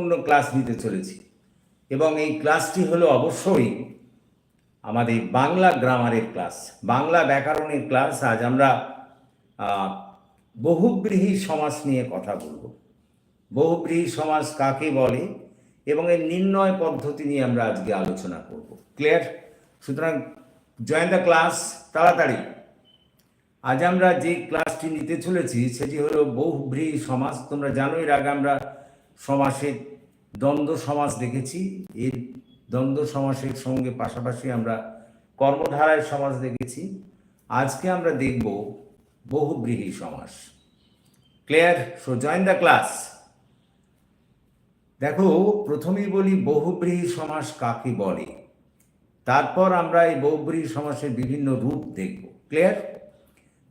গুরুত্বপূর্ণ ক্লাস নিতে চলেছি। এবং এই ক্লাসটি হলো অবশ্যই আমাদের বাংলা গ্রামারের ক্লাস বাংলা ব্যাকরণের ক্লাস আজ আমরা বহুব্রীহি সমাস নিয়ে কথা বলব। বহুব্রীহি সমাস কাকে বলে? এবং এর নির্ণয় পদ্ধতি নিয়ে আমরা আজকে আলোচনা করব। ক্লিয়ার সুতরাং জয়েন দ্য ক্লাস তাড়াতাড়ি। আজ আমরা যে ক্লাসটি নিতে চলেছি, সেটি হলো বহুব্রীহি সমাস। তোমরা জানো এর আগে আমরা সমাসের দ্বন্দ্ব সমাস দেখেছি। এর দ্বন্দ্ব সমাসের সঙ্গে পাশাপাশি আমরা কর্মধারায় সমাজ দেখেছি। আজকে আমরা দেখব বহুব্রীহি সমাস clear, so join the class. দেখো, প্রথমেই বলি বহুব্রীহি সমাস কাকে বলে? তারপর আমরা এই বহুব্রীহি সমাসের বিভিন্ন রূপ দেখব। ক্লিয়ার?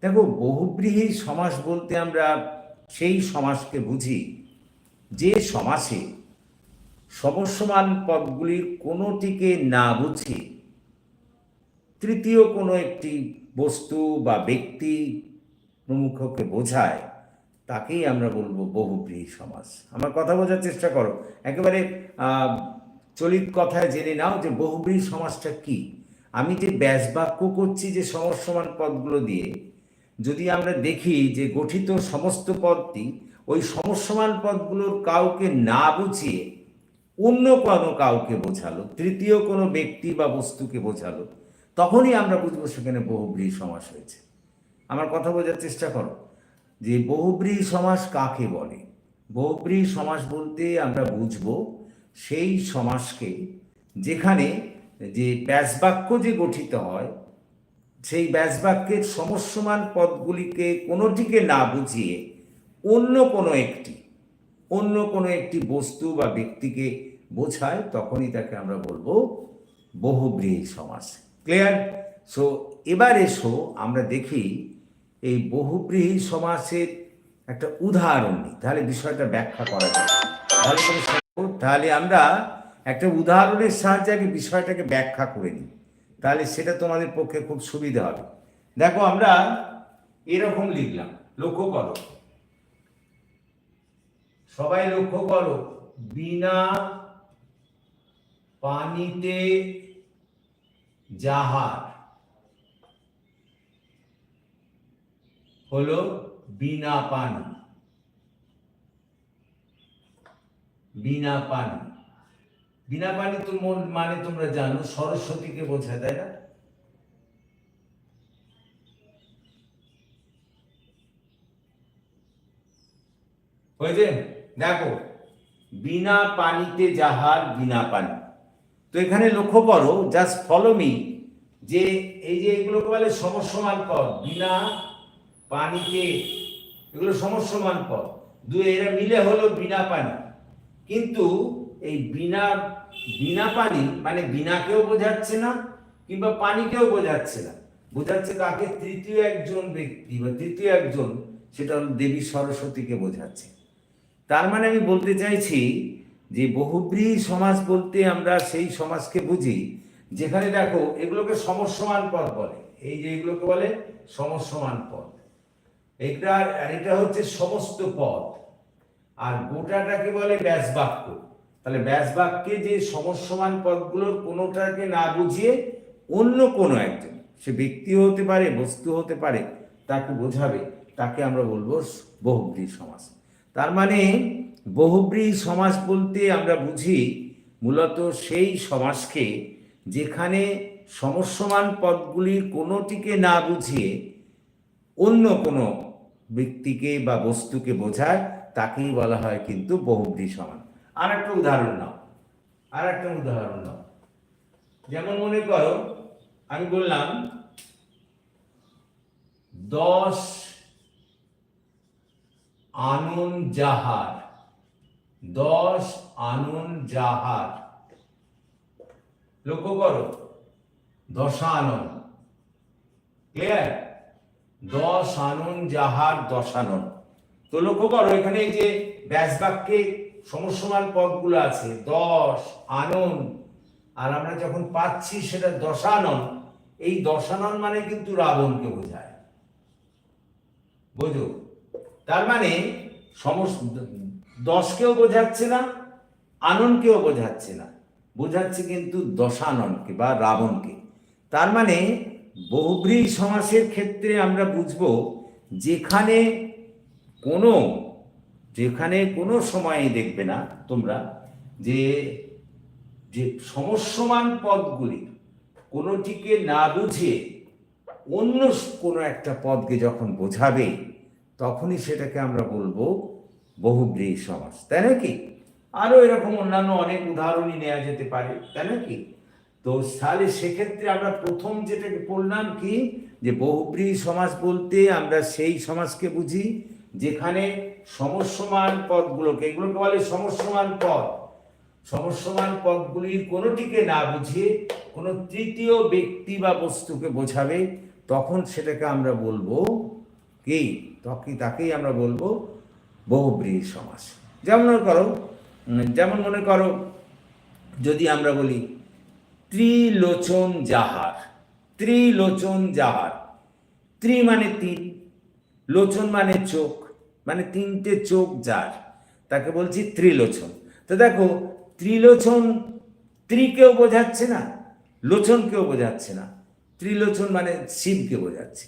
দেখো, বহুব্রীহি সমাস বলতে আমরা সেই সমাসকে বুঝি যে সমাসে সমস্যমান পদগুলির কোনোটিকে না বুঝে তৃতীয় কোনো একটি বস্তু বা ব্যক্তি প্রমুখকে বোঝায়, তাকেই আমরা বলব বহুব্রীহি সমাজ। আমার কথা বোঝার চেষ্টা করো। একেবারে চলিত কথায় জেনে নাও যে বহুব্রীহি সমাজটা কি। আমি যে ব্যাস বাক্য করছি যে সমস্যমান পদগুলো দিয়ে, যদি আমরা দেখি যে গঠিত সমস্ত পদটি ওই সমস্যমান পদগুলোর কাউকে না বুঝিয়ে অন্য কোনো কাউকে বোঝালো, তৃতীয় কোনো ব্যক্তি বা বস্তুকে বোঝালো, তখনই আমরা বুঝব সেখানে বহুব্রীহি সমাস হয়েছে। আমার কথা বোঝার চেষ্টা করো যে বহুব্রীহি সমাস কাকে বলে? বহুব্রীহি সমাস বলতে আমরা বুঝব সেই সমাসকে যেখানে যে ব্যাসবাক্য যে গঠিত হয়, সেই ব্যাসবাক্যের সমস্যমান পদগুলিকে কোনোটিকে না বুঝিয়ে অন্য কোনো একটি অন্য কোনো একটি বস্তু বা ব্যক্তিকে বোঝায়, তখনই তাকে আমরা বলব বহুব্রীহি সমাস। ক্লিয়ার সো এবার এসো আমরা দেখি এই বহুব্রীহি সমাসের একটা উদাহরণ নিই। তাহলে বিষয়টা ব্যাখ্যা করা যায় ভালো করে। তাহলে আমরা একটা উদাহরণের সাহায্যে আগে বিষয়টাকে ব্যাখ্যা করে নিই। তাহলে সেটা তোমাদের পক্ষে খুব সুবিধা হবে। দেখো আমরা এরকম লিখলাম, লক্ষ্য করো। সবাই লক্ষ্য করো, বিনা পানিতে জাহাজ হলো বিনা পানি। বিনা পানি। বিনা পানি তো মন- তোমরা জানো, সরস্বতীকে বোঝায়, তাই না? হয়েছে? দেখো, বিনা পানিতে যাহার, বিনা পানি। তো এখানে লক্ষ্য করো জাস্ট ফলো মি যে এই যে এগুলোকে বলে সমস্যমান পদ, বিনা পানিতে, এগুলো সমস্যমান পদ। দুই এরা মিলে হলো বিনা পানি। কিন্তু এই বিনা বিনা পানি মানে বিনাকেও বোঝাচ্ছে না, কিংবা পানিকেও বোঝাচ্ছে না। বোঝাচ্ছে কাকে? তৃতীয় একজন ব্যক্তি বা তৃতীয় একজন, সেটা দেবী সরস্বতীকে বোঝাচ্ছে। তার মানে আমি বলতে চাইছি যে বহুব্রীহি সমাজ বলতে আমরা সেই সমাজকে বুঝি, যেখানে দেখো এগুলোকে সমস্যমান পদ বলে। এই যে এগুলোকে বলে সমস্যমান পদ এটা এটা হচ্ছে সমস্ত পদ আর গোটাটাকে বলে ব্যাস বাক্য তাহলে ব্যাস বাক্যে যে সমস্যমান পদগুলোর কোনোটাকে না বুঝিয়ে অন্য কোনো একজন, সে ব্যক্তি হতে পারে বস্তু হতে পারে, তাকে বোঝাবে। তাকে আমরা বলব বহুব্রীহি সমাস তার মানে বহুব্রীহি সমাজ বলতে আমরা বুঝি মূলত সেই সমাজকে যেখানে সমস্যমান পদগুলির কোনোটিকে না বুঝিয়ে অন্য কোনো ব্যক্তিকে বা বস্তুকে বোঝায়, তাকেই বলা হয় কিন্তু বহুব্রীহি সমান আর একটা উদাহরণ নাও আর একটা উদাহরণ নাও। যেমন মনে করো, আমি বললাম, দশ আনন জাহার। দশ আনন জাহার। লক্ষ্য করো, দশানন। ক্লিয়ার দশ আনন যাহার দশানন। তো লক্ষ্য করো, এখানে এই যে ব্যাস বাক্যে সমস্যমান পদগুলো আছে, দশ আনন। আর আমরা যখন পাচ্ছি সেটা দশানন, এই দশানন মানে কিন্তু রাবণকে বোঝায়। বোঝো? তার মানে সমস্ত দশকেও বোঝাচ্ছে না, আননকেও বোঝাচ্ছে না। বোঝাচ্ছে কিন্তু দশাননকে বা রাবণকে। তার মানে বহুব্রী সমাসের ক্ষেত্রে আমরা বুঝব যেখানে কোনো যেখানে কোনো সময়ে দেখবে না তোমরা যে যে সমস্যমান পদগুলি কোনোটিকে না বুঝে অন্য কোনো একটা পদকে যখন বোঝাবে তখনই সেটাকে আমরা বলব বহুব্রীহি সমাস, তাই নাকি আরও এরকম অন্যান্য অনেক উদাহরণই নেওয়া যেতে পারে, তাই নাকি তো তাহলে সেক্ষেত্রে আমরা প্রথম যেটাকে পড়লাম কি? যে বহুব্রীহি সমাস বলতে আমরা সেই সমাজকে বুঝি যেখানে সমস্যমান পদগুলোকে, এগুলোকে বলে সমস্যমান পদ। সমস্যমান পদগুলির কোনোটিকে না বুঝিয়ে কোনো তৃতীয় ব্যক্তি বা বস্তুকে বোঝাবে, তখন সেটাকে আমরা বলব কি তখন তাকেই আমরা বলব বহুব্রীহি সমাস। যেমন মনে করো যেমন মনে করো, যদি আমরা বলি ত্রিলোচন যাহার ত্রিলোচন যাহার, ত্রি মানে তিন, লোচন মানে চোখ মানে তিনটে চোখ যার, তাকে বলছি ত্রিলোচন। তো দেখো, ত্রিলোচন ত্রিকেও বোঝাচ্ছে না, লোচনকেও বোঝাচ্ছে না। ত্রিলোচন মানে শিবকে বোঝাচ্ছে।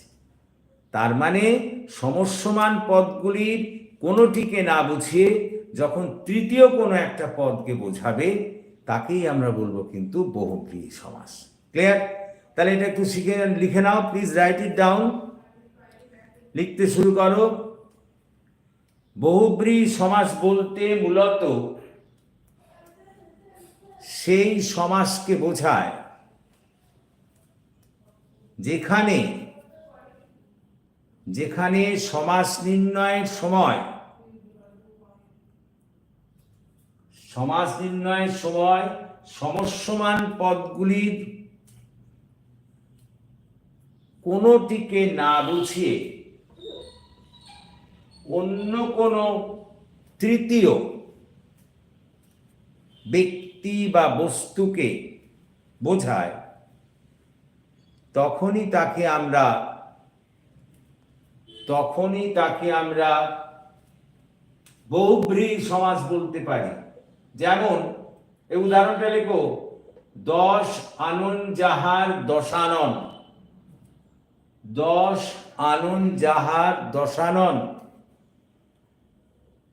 তার মানে সমস্যমান পদগুলির কোনোটিকে না বুঝিয়ে যখন তৃতীয় কোনো একটা পদকে বোঝাবে, তাকেই আমরা বলব কিন্তু বহুব্রীহি সমাস। ক্লিয়ার তাহলে এটা একটু শিখে লিখে নাও প্লিজ রাইট ইট ডাউন লিখতে শুরু করো। বহুব্রীহি সমাস বলতে মূলত সেই সমাসকে বোঝায় যেখানে যেখানে সমাস নির্ণয়ের সময়, সমাস নির্ণয়ের সময় সমস্যমান পদগুলির কোনোটিকে না বুঝিয়ে অন্য কোনো তৃতীয় ব্যক্তি বা বস্তুকে বোঝায়, তখনই তাকে আমরা তখনই তাকে আমরা বহুব্রীহি সমাজ বলতে পারি। যেমন এই উদাহরণটা লেখো, দশ আনন যাহার দশানন। দশ আনন যাহার দশানন।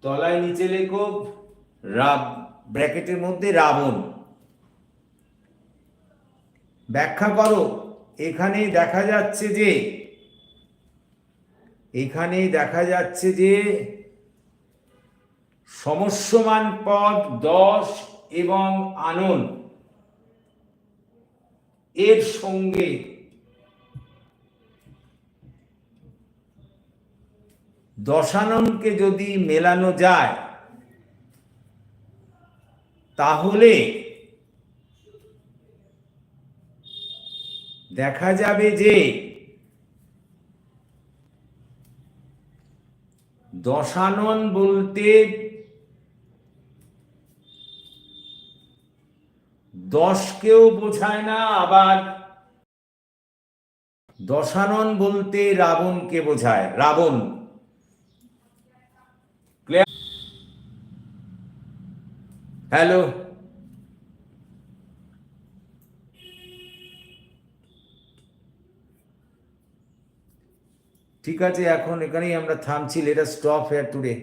তলায় নিচে লেখো, রাব, ব্র্যাকেটের মধ্যে রাবণ। ব্যাখ্যা করো এখানে দেখা যাচ্ছে যে এখানে দেখা যাচ্ছে যে সমস্যমান পদ দশ এবং আনন এর সঙ্গে দশাননকে যদি মেলানো যায়, তাহলে দেখা যাবে যে দশানন বলতে দশকেও বোঝায় না আবার দশানন বলতে রাবণকে বোঝায় রাবণ। হ্যালো? ঠিক আছে এখন এখানেই আমরা থামছি লেটার স্টপ হেয়ার টুডে